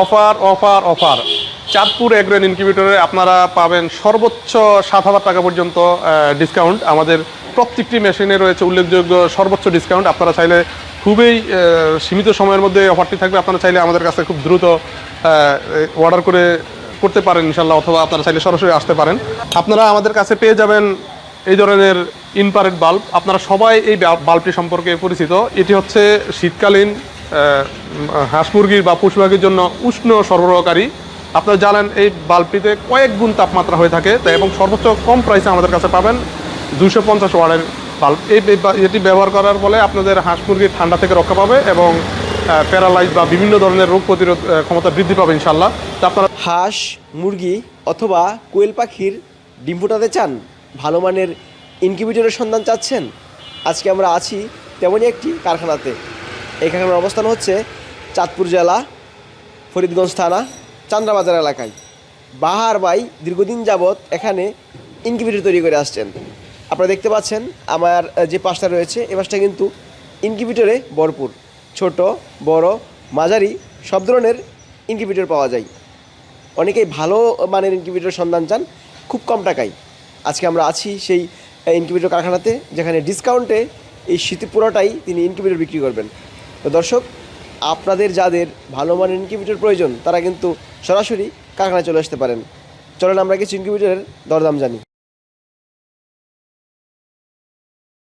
Offer offer offer. Chandpur এগ্রেন ইনকিউবেটরে আপনারা পাবেন সর্বোচ্চ সাত হাজার টাকা পর্যন্ত ডিসকাউন্ট আমাদের প্রত্যেকটি মেশিনে রয়েছে উল্লেখযোগ্য সর্বোচ্চ ডিসকাউন্ট আপনারা চাইলে খুবই সীমিত সময়ের মধ্যে অফারটি থাকবে। আপনারা চাইলে আমাদের কাছে খুব দ্রুত অর্ডার করে করতে পারেন ইনশাল্লাহ অথবা আপনারা চাইলে সরাসরি আসতে পারেন। আপনারা আমাদের কাছে পেয়ে যাবেন এই ধরনের ইনপারেট বাল্ব আপনারা সবাই এই বাল্বটি সম্পর্কে পরিচিত। এটি হচ্ছে শীতকালীন হাঁস মুরগির বা পশু পাখির জন্য উষ্ণ সরবরাহকারী। আপনারা জানেন, এই বাল্বটিতে কয়েক গুণ তাপমাত্রা হয়ে থাকে, তাই এবং সর্বোচ্চ কম প্রাইসে আমাদের কাছে পাবেন দুশো পঞ্চাশ ওয়ার্ডের বাল্ব এই এটি ব্যবহার করার ফলে আপনাদের হাঁস মুরগির ঠান্ডা থেকে রক্ষা পাবে এবং প্যারালাইজ বা বিভিন্ন ধরনের রোগ প্রতিরোধ ক্ষমতা বৃদ্ধি পাবে ইনশাল্লাহ তা আপনারা হাঁস, মুরগি অথবা কোয়েল পাখির ডিম ফোটাতে চান, ভালো মানের ইনকিউবেটরের সন্ধান চাচ্ছেন? আজকে আমরা আছি তেমনই একটি কারখানাতে। কারখানার অবস্থান হচ্ছে চাঁদপুর জেলা, ফরিদগঞ্জ থানা, চান্দ্রাবাজার এলাকায়। বাহার বাই দীর্ঘদিন যাবৎ এখানে ইনকিউবেটর তৈরি করে আসছেন। আপনারা দেখতে পাচ্ছেন আমার যে পাশটা রয়েছে, এ পাশটা কিন্তু ইনকিউবেটরে ভরপুর। ছোট, বড়, মাঝারি, সব ধরনের ইনকিউবেটর পাওয়া যায়। অনেকেই ভালো মানের ইনকিউবেটর সন্ধান চান, খুব কম টাকায়। আজকে আমরা আছি সেই ইনকিউবেটর কারখানাতে, যেখানে ডিসকাউন্টে এই শীতে পুরোটাই তিনি ইনকিউবেটর বিক্রি করবেন। তো দর্শক আপনাদের যাদের ভালো মানের ইনকিউবেটর প্রয়োজন তারা কিন্তু সরাসরি কারখানায় চলে আসতে পারেন। চলেন আমরা কিছু ইনকিউবেটরের দরদাম জানি।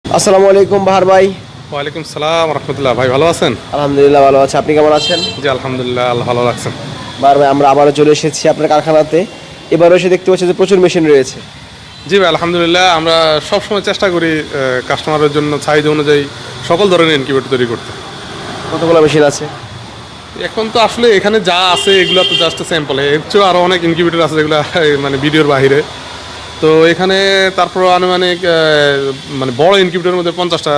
আসসালামু আলাইকুম বাহার ভাই। ওয়ালাইকুম সালাম রহমতুল্লাহ। ভাই ভালো আছেন? আলহামদুলিল্লাহ ভালো আছে। আপনি কেমন আছেন? জি আলহামদুলিল্লাহ আল্লাহ ভালো লাগছেন বাহার ভাই আমরা আবারও চলে এসেছি আপনার কারখানাতে। এবারও এসে দেখতে পাচ্ছি যে প্রচুর মেশিন রয়েছে। জি ভাই আলহামদুলিল্লাহ আমরা সবসময় চেষ্টা করি কাস্টমারের জন্য চাহিদা অনুযায়ী সকল ধরনের ইনকিউবেটর তৈরি করতে। কতগুলো মেশিন আছে? এখন তো আসলে এখানে যা আছে এগুলো তো জাস্ট স্যাম্পল এর চেয়েও আরও অনেক ইনকিউবেটর আছে যেগুলো মানে ভিডিওর বাইরে তো এখানে তারপর আনুমানিক মানে বড় ইনকিউবেটরের মধ্যে পঞ্চাশটা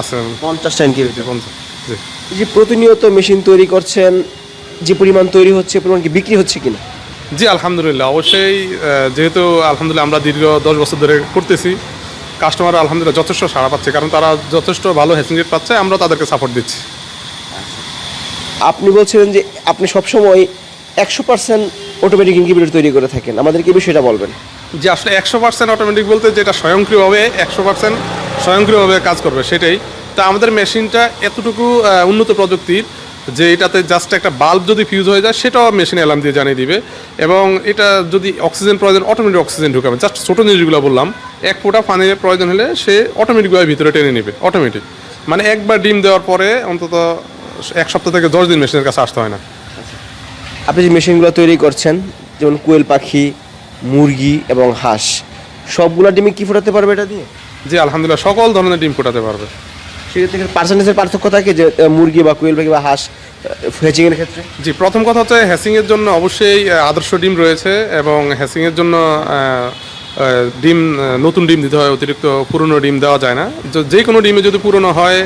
আছে। পঞ্চাশটা ইনকিউবেটর পঞ্চাশ জি। যে প্রতিনিয়ত মেশিন তৈরি করছেন যে পরিমাণ তৈরি হচ্ছে পরিমাণ কি বিক্রি হচ্ছে কিনা? জি আলহামদুলিল্লাহ। অবশ্যই যেহেতু আলহামদুলিল্লাহ আমরা দীর্ঘ দশ বছর ধরে করতেছি কাস্টমার আলহামদুলিল্লাহ যথেষ্ট সাড়া পাচ্ছে। কারণ তারা যথেষ্ট ভালো হ্যাসিং পাচ্ছে আমরা তাদেরকে সাপোর্ট দিচ্ছি। আপনি বলছিলেন যে আপনি সবসময় একশো পার্সেন্ট অটোমেটিক ইনকিউবেটর তৈরি করে থাকেন। আমাদেরকে বিষয়টা বলবেন। যে আসলে একশো পার্সেন্ট অটোমেটিক বলতে যেটা স্বয়ংক্রিয়ভাবে একশো পার্সেন্ট স্বয়ংক্রিয়ভাবে কাজ করবে সেটাই। তা আমাদের মেশিনটা এতটুকু উন্নত প্রযুক্তির যে এটাতে জাস্ট একটা বাল্ব যদি ফিউজ হয়ে যায়, সেটাও মেশিন অ্যালার্ম দিয়ে জানিয়ে দিবে। এবং এটা যদি অক্সিজেন প্রয়োজন অটোমেটিক অক্সিজেন ঢুকাবে। জাস্ট ছোটো জিনিসগুলো বললাম, এক ফোঁটা পানির প্রয়োজন হলে সে অটোমেটিকভাবে ভিতরে টেনে নেবে অটোমেটিক মানে একবার ডিম দেওয়ার পরে অন্তত এক সপ্তাহ থেকে দশ দিন মেশিনের কাছে আসতে হয় না। আপনি যে মেশিনগুলো তৈরি করছেন যেমন কোয়েল পাখি মুরগি এবং হাঁস সবগুলো ডিমে কি ফোটাতে পারবে এটা দিয়ে? জি আলহামদুলিল্লাহ সকল ধরনের ডিম ফোটাতে পারবে। সেক্ষেত্রে পার্সেন্টেজের পার্থক্য থাকে যে মুরগি বা কোয়েল পাখি বা হাঁস ফেচিংয়ের ক্ষেত্রে? জি প্রথম কথা হচ্ছে হ্যাসিংয়ের জন্য অবশ্যই আদর্শ ডিম রয়েছে এবং হ্যাসিংয়ের জন্য ডিম নতুন ডিম দিতে হয় অতিরিক্ত পুরনো ডিম দেওয়া যায় না। যে কোনো ডিমে যদি পুরনো হয়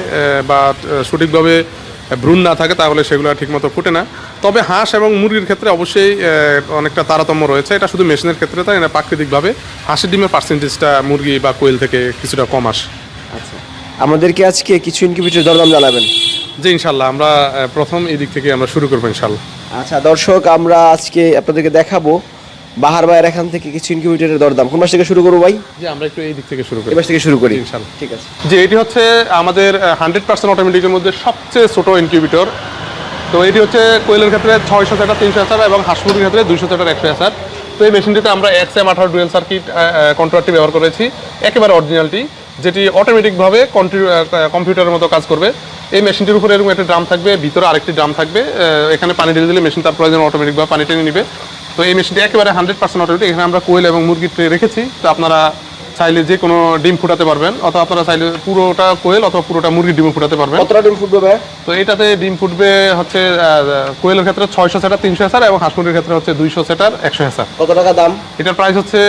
বা সঠিকভাবে ভ্রূণ না থাকে তাহলে সেগুলো আর ঠিকমতো ফুটে না। তবে হাঁস এবং মুরগির ক্ষেত্রে অবশ্যই অনেকটা তারতম্য রয়েছে। এটা শুধু মেশিনের ক্ষেত্রে তাই না প্রাকৃতিকভাবে। হাঁসের ডিমের পার্সেন্টেজটা মুরগি বা কোয়েল থেকে কিছুটা কম আসে। আচ্ছা। আমাদেরকে আজকে কিছু ইনকিউবেটর দরদাম জানাবেন। জি ইনশাল্লাহ। আমরা প্রথম এই দিক থেকে আমরা শুরু করব ইনশাল্লাহ। আচ্ছা দর্শক আমরা আজকে আপনাদেরকে দেখাবো বাহার ভাইয়ের এখান থেকে কিছু ইনকিউবেটরের দরদাম। কোন মাস থেকে শুরু করব ভাই? জি আমরা একটু এই দিক থেকে শুরু করি। এবার থেকে শুরু করি। ঠিক আছে। যে এটি হচ্ছে আমাদের হান্ড্রেড পার্সেন্ট অটোমেটিকের মধ্যে সবচেয়ে ছোট ইনকিউবেটর তো এটি হচ্ছে কোয়েলের ক্ষেত্রে ছয়শো চারটা তিনশো এসার এবং হাঁস মুরগির ক্ষেত্রে দুইশো চারটার একশো এসার তো এই মেশিনটিতে আমরা এক্স এম আঠারো ডুয়েল সার্কিট কন্ট্রোলারটি ব্যবহার করেছি। একেবারে অরিজিনালটি যেটি অটোমেটিকভাবে কম্পিউটারের মতো কাজ করবে। এই মেশিনটির উপরে এরকম একটা ড্রাম থাকবে ভিতরে আরেকটি ড্রাম থাকবে। এখানে পানি ঢেলে দিলে মেশিন তার প্রয়োজন অটোমেটিকভাবে পানি টেনে নিবে। তো এই মেশিনটি একেবারে হান্ড্রেড পার্সেন্ট অটোমেটিক এখানে আমরা কোয়েল এবং মুরগির ট্রে রেখেছি। তো আপনারা চাইলে যে কোনো ডিম ফুটাতে পারবেন অথবা আপনারা চাইলে পুরোটা কোয়েল অথবা পুরোটা মুরগির ডিম ফুটাতে পারবেন। কতটা ডিম ফুটবে তো এটাতে ডিম ফুটবে হচ্ছে কোয়েলের ক্ষেত্রে ছয়শো সেটার তিনশো হাজার এবং হাঁস মুরগির ক্ষেত্রে হচ্ছে দুইশো সেটার একশো হাজার কত টাকা দাম? এটার প্রাইস হচ্ছে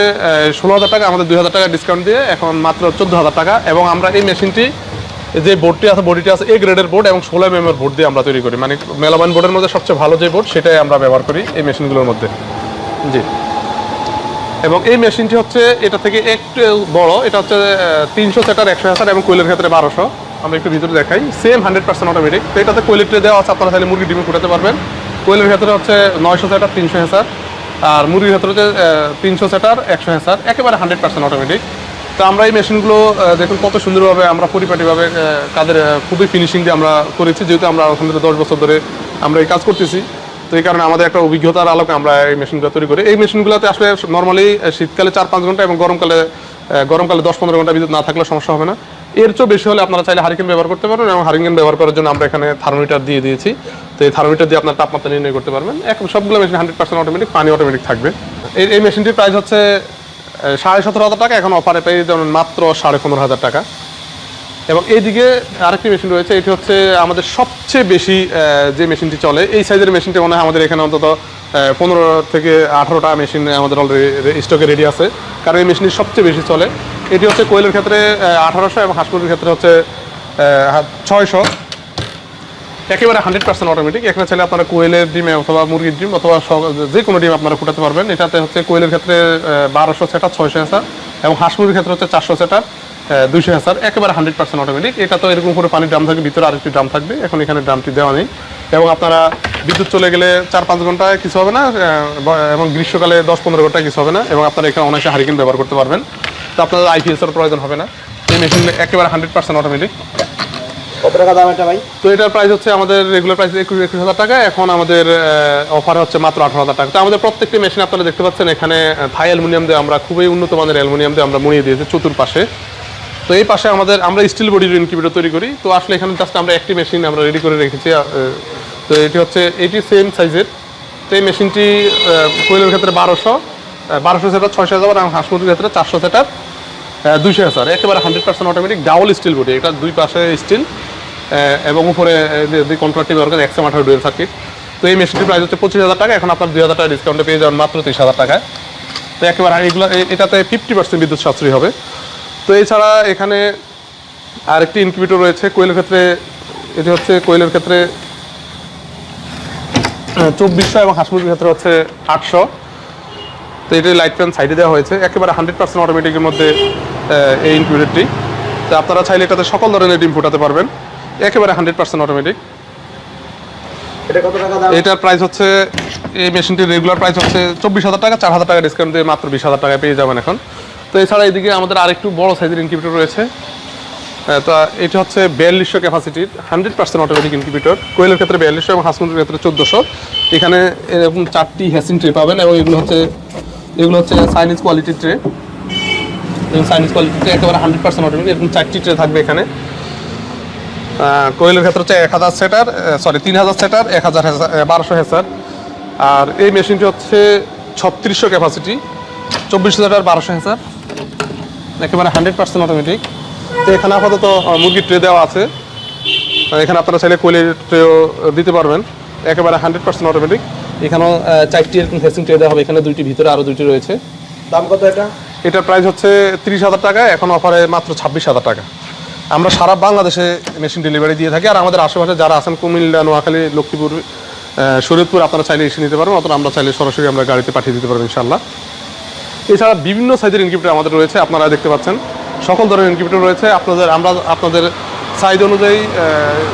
ষোলো হাজার টাকা আমাদের দুই হাজার টাকা ডিসকাউন্ট দিয়ে এখন মাত্র চোদ্দ হাজার টাকা এবং আমরা এই মেশিনটি যে বোর্ডটি আছে বডিটি আছে এ গ্রেডের বোর্ড এবং ষোলো এম এর বোর্ড দিয়ে আমরা তৈরি করি। মানে মেলাবান বোর্ডের মধ্যে সবচেয়ে ভালো যে বোর্ড সেটাই আমরা ব্যবহার করি এই মেশিনগুলোর মধ্যে। জি। এবং এই মেশিনটি হচ্ছে, এটা থেকে একটু বড়, এটা হচ্ছে তিনশো সেটার একশো হাজার এবং কোয়েলের ক্ষেত্রে বারোশো। আমরা একটু ভিতরে দেখাই। সেম হান্ড্রেড পার্সেন্ট অটোমেটিক তো এটাতে কোয়েলিটি দেওয়া আছে, আপনারা চাইলে মুরগি ডিমে ফুটাতে পারবেন। কোয়েলের ক্ষেত্রে হচ্ছে নয়শো সেটার তিনশো হেসার। আর মুরগির ক্ষেত্রে হচ্ছে তিনশো সেটার একশো হেসার। একেবারে হান্ড্রেড পার্সেন্ট অটোমেটিক তো আমরা এই মেশিনগুলো দেখুন কত সুন্দরভাবে আমরা পরিপাটিভাবে কাদের খুবই ফিনিশিং দিয়ে আমরা করেছি, যেহেতু আমরা থেকে দশ বছর ধরে আমরা এই কাজ করতেছি। তো এই কারণে আমাদের একটা অভিজ্ঞতার আলোকে আমরা এই মেশিনগুলো তৈরি করি। এই মেশিনগুলোতে আসলে নর্মালি শীতকালে চার পাঁচ ঘণ্টা এবং গরমকালে গরমকালে দশ পনেরো ঘণ্টা বিদ্যুৎ না থাকলে সমস্যা হবে না। এর চেয়েও বেশি হলে আপনারা চাইলে হারিকেন ব্যবহার করতে পারবেন এবং হারিকেন ব্যবহার করার জন্য আমরা এখানে থার্মোমিটার দিয়ে দিয়েছি। তো এই থার্মোমিটার দিয়ে আপনার তাপমাত্রা নির্ণয় করতে পারবেন। এখন সবগুলো মেশিন হান্ড্রেড পার্সেন্ট অটোমেটিক পানি অটোমেটিক থাকবে। এই মেশিনটির প্রাইস হচ্ছে সাড়ে সতেরো হাজার টাকা এখন অফারে পেয়ে যাবেন মাত্র সাড়ে পনেরো হাজার টাকা। এবং এইদিকে আরেকটি মেশিন রয়েছে, এটি হচ্ছে আমাদের সবচেয়ে বেশি যে মেশিনটি চলে, এই সাইজের মেশিনটি মনে হয় আমাদের এখানে অন্তত পনেরো থেকে আঠারোটা মেশিন আমাদের অলরেডি স্টকে রেডি আছে। কারণ এই মেশিনটি সবচেয়ে বেশি চলে। এটি হচ্ছে কোয়েলের ক্ষেত্রে আঠারোশো এবং হাঁসপুরের ক্ষেত্রে হচ্ছে ছয়শো। একেবারে হান্ড্রেড পার্সেন্ট অটোমেটিক এখানে চাইলে আপনারা কোয়েলের ডিমে অথবা মুরগির ডিম অথবা যে কোনো ডিম আপনারা ফুটাতে পারবেন। এটাতে হচ্ছে কোয়েলের ক্ষেত্রে বারোশো সেটা, ছয়শো হাজার এবং হাঁস মুরগির ক্ষেত্রে হচ্ছে চারশো সেটা দুইশো হাজার একেবারে হান্ড্রেড পার্সেন্ট অটোমেটিক এটা তো এরকম করে পানির ড্রাম থাকবে ভিতরে আরেকটি ড্রাম থাকবে। এখন এখানে ড্রামটি দেওয়া নেই। এবং আপনারা বিদ্যুৎ চলে গেলে চার পাঁচ ঘন্টায় কিছু হবে না এবং গ্রীষ্মকালে দশ পনেরো ঘন্টায় কিছু হবে না, এবং আপনারা এখানে অনায়াসে হারিকেন ব্যবহার করতে পারবেন। তো আপনাদের আইপিএস এর প্রয়োজন হবে না। এই মেশিন একেবারে হান্ড্রেড পার্সেন্ট অটোমেটিক কত টাকা দাম এটা তো এটার প্রাইস হচ্ছে আমাদের রেগুলার প্রাইস একুশ একুশ হাজার টাকা। এখন আমাদের অফার হচ্ছে মাত্র আঠারো হাজার টাকা। তো আমাদের প্রত্যেকটি মেশিন আপনারা দেখতে পাচ্ছেন, এখানে থাই অ্যালুমিনিয়াম দিয়ে আমরা খুবই উন্নত মানের অ্যালুমিনিয়াম দিয়ে আমরা মুড়িয়ে দিয়েছি চতুর্পাশে। তো এই পাশে আমাদের, আমরা স্টিল বডির ইনকিউবেটর তৈরি করি। তো আসলে এখানে জাস্ট আমরা একটি মেশিন আমরা রেডি করে রেখেছি তো এটি হচ্ছে, এটি সেম সাইজের তো এই মেশিনটি কোয়েলের ক্ষেত্রে বারোশো বারোশো সেটার ছয়শো হাজার এবং হাঁস মুরগির ক্ষেত্রে চারশো সেটার দুইশো হাজার একেবারে hundred percent automatic double steel body এটা দুই পাশে স্টিল এবং উপরে যে কন্ট্রাক্টটি ব্যবহার করেন একশো আঠারো ডুয়েল সার্কিট তো এই মেশিনটির প্রাইস হচ্ছে পঁচিশ হাজার টাকা, এখন আপনার দুই হাজার টাকা ডিসকাউন্টে পেয়ে যাবেন মাত্র তিরিশ হাজার টাকায়। তো একেবারে এগুলো এটাতে ফিফটি পার্সেন্ট বিদ্যুৎ সাশ্রয়ী হবে। তো এছাড়া এখানে আরেকটি ইনকিউবেটর রয়েছে কোয়েলের ক্ষেত্রে। এটি হচ্ছে কোয়েলের ক্ষেত্রে চব্বিশশো এবং হাঁস মুরগির ক্ষেত্রে হচ্ছে আটশো। তো এটি লাইট ফ্যান সাইডে দেওয়া হয়েছে। একেবারে হান্ড্রেড পার্সেন্ট অটোমেটিকের মধ্যে এই ইনকিউবেটরটি তো আপনারা চাইলে এটাতে সকল ধরনের ডিম ফুটাতে পারবেন। একেবারে হান্ড্রেড পার্সেন্ট অটোমেটিক এটার প্রাইস হচ্ছে এই মেশিনটির রেগুলার প্রাইস হচ্ছে চব্বিশ হাজার টাকা চার হাজার টাকা ডিসকাউন্ট দিয়ে মাত্র বিশ হাজার টাকায় পেয়ে যাবেন এখন। তো এছাড়া এদিকে আমাদের আরেকটু বড় সাইজের ইনকিউবেটর রয়েছে। আহ, তো এটি হচ্ছে বিয়াল্লিশশো ক্যাপাসিটির হান্ড্রেড পার্সেন্ট অটোমেটিক ইনকিউবেটর কোয়েলের ক্ষেত্রে বিয়াল্লিশশো এবং হাসমুন্ডের ক্ষেত্রে চোদ্দোশো। এখানে এরকম চারটি হ্যাসিন ট্রে পাবেন এবং এগুলো হচ্ছে এগুলো হচ্ছে চাইনিজ কোয়ালিটির ট্রে চাইনিজ কোয়ালিটিতে একেবারে হান্ড্রেড পার্সেন্ট অটোমেটিক এরকম চারটি ট্রে থাকবে এখানে। কোয়েলের ক্ষেত্রে হচ্ছে এক হাজার সেটার সরি তিন হাজার সেটার এক হাজার বারোশো হেসার। আর এই মেশিনটি হচ্ছে ছত্রিশশো ক্যাপাসিটি চব্বিশ হাজার বারোশো হেসার। একেবারে হান্ড্রেড পার্সেন্ট অটোমেটিক তো এখানে আপাতত মুরগির ট্রে দেওয়া আছে। এখানে আপনারা চাইলে কোয়েলের ট্রেও দিতে পারবেন। একেবারে হান্ড্রেড পার্সেন্ট অটোমেটিক এখানেও চারটি এরকম ফেসিং ট্রে দেওয়া হবে। এখানে দুইটি ভিতরে আরও দুইটি রয়েছে। দাম কত এটা? এটার প্রাইস হচ্ছে তিরিশ হাজার টাকা। এখন অফারে মাত্র ছাব্বিশ হাজার টাকা। আমরা সারা বাংলাদেশে মেশিন ডেলিভারি দিয়ে থাকি। আর আমাদের আশেপাশে যারা আছেন কুমিল্লা, নোয়াখালী লক্ষ্মীপুর শরীরপুর আপনারা চাইলে এসে নিতে পারবেন, অথবা আমরা চাইলে সরাসরি আমরা গাড়িতে পাঠিয়ে দিতে পারবেন ইনশাল্লাহ এছাড়া বিভিন্ন সাইজের ইনকিউবেটর আমাদের রয়েছে, আপনারা দেখতে পাচ্ছেন। সকল ধরনের ইনকিউবেটর রয়েছে। আপনাদের, আমরা আপনাদের সাইজ অনুযায়ী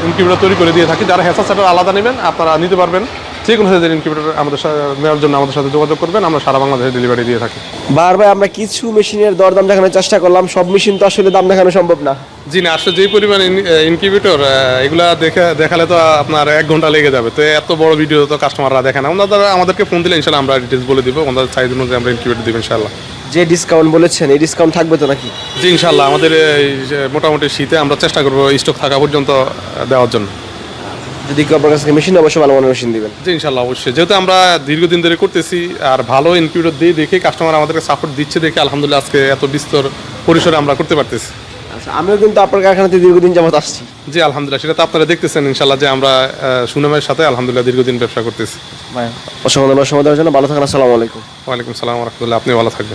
ইনকিউবেটর তৈরি করে দিয়ে থাকি। যারা হেসার সেটার আলাদা নেবেন আপনারা নিতে পারবেন। যে কোনো সাইজের ইনকিউবেটর আমাদের সাথে নেওয়ার জন্য আমাদের সাথে যোগাযোগ করবেন। আমরা সারা বাংলাদেশে ডেলিভারি দিয়ে থাকি। বারবার আমরা কিছু মেশিনের দরদাম দেখানোর চেষ্টা করলাম। সব মেশিন তো আসলে দাম দেখানো সম্ভব না। জি না আসলে যেই পরিমাণ ইনকিউবেটর এগুলা দেখে দেখালে তো আপনার এক ঘণ্টা লেগে যাবে। তো এত বড় ভিডিও তো কাস্টমাররা দেখে না। ওনারা আমাদেরকে ফোন দিলে ইনশাল্লাহ আমরা ডিটেলস বলে দিব। ওনাদের সাইজ অনুযায়ী আমরা ইনকিউবেটর দিব ইনশাল্লাহ। যে ডিসকাউন্ট বলেছেন এই ডিসকাউন্ট থাকবে তো নাকি? জি ইনশাল্লাহ আমাদের এই যে মোটামুটি শীতে আমরা চেষ্টা করব স্টক থাকা পর্যন্ত দেওয়ার জন্য। যদি কেউ আপনার কাছ থেকে মেশিন অবশ্যই ভালো মানের মেশিন দিবেন। জি ইনশাল্লাহ অবশ্যই। যেহেতু আমরা দীর্ঘদিন ধরে করতেছি আর ভালো ইনকিউবেটর দিয়ে দেখে কাস্টমার আমাদেরকে সাপোর্ট দিচ্ছে দেখে আলহামদুলিল্লাহ আজকে এত বিস্তর পরিসরে আমরা করতে পারতেছি। আচ্ছা আমিও কিন্তু আপনার কারখানাতে দীর্ঘদিন যাবত আসছি। জি আলহামদুলিল্লাহ সেটা তো আপনারা দেখতেছেন ইনশাল্লাহ যে আমরা আহ, সুনামের সাথে আলহামদুলিল্লাহ দীর্ঘদিন ব্যবসা করতেছি। অসংখ্য ধন্যবাদ সময় দেওয়ার জন্য। ভালো থাকেন আসসালামু আলাইকুম। ওয়ালাইকুম সালাম রহমতুল্লাহ। আপনি ভালো থাকবেন।